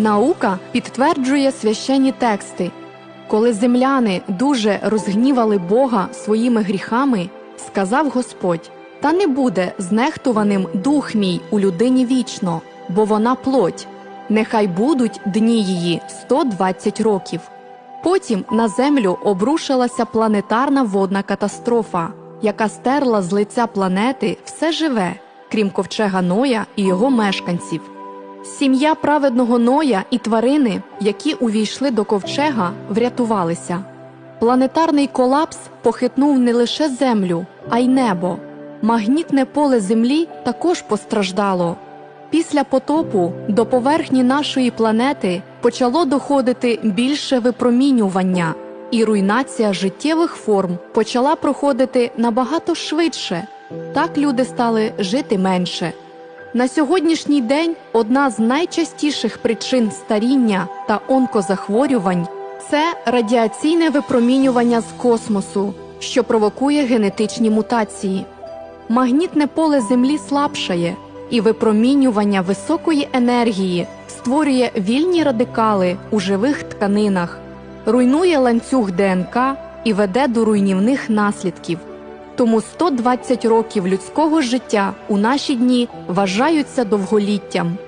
Наука підтверджує священні тексти. Коли земляни дуже розгнівали Бога своїми гріхами, сказав Господь: Та не буде знехтуваним дух мій у людині вічно, бо вона плоть. Нехай будуть дні її 120 років. Потім на землю обрушилася планетарна водна катастрофа, яка стерла з лиця планети все живе, крім ковчега Ноя і його мешканців. Сім'я праведного Ноя і тварини, які увійшли до ковчега, врятувалися. Планетарний колапс похитнув не лише землю, а й небо. Магнітне поле Землі також постраждало. Після потопу до поверхні нашої планети почало доходити більше випромінювання, і руйнація життєвих форм почала проходити набагато швидше. Так люди стали жити менше. На сьогоднішній день одна з найчастіших причин старіння та онкозахворювань це радіаційне випромінювання з космосу, що провокує генетичні мутації. Магнітне поле Землі слабшає, і випромінювання високої енергії створює вільні радикали у живих тканинах, руйнує ланцюг ДНК і веде до руйнівних наслідків. Тому 120 років людського життя у наші дні вважаються довголіттям.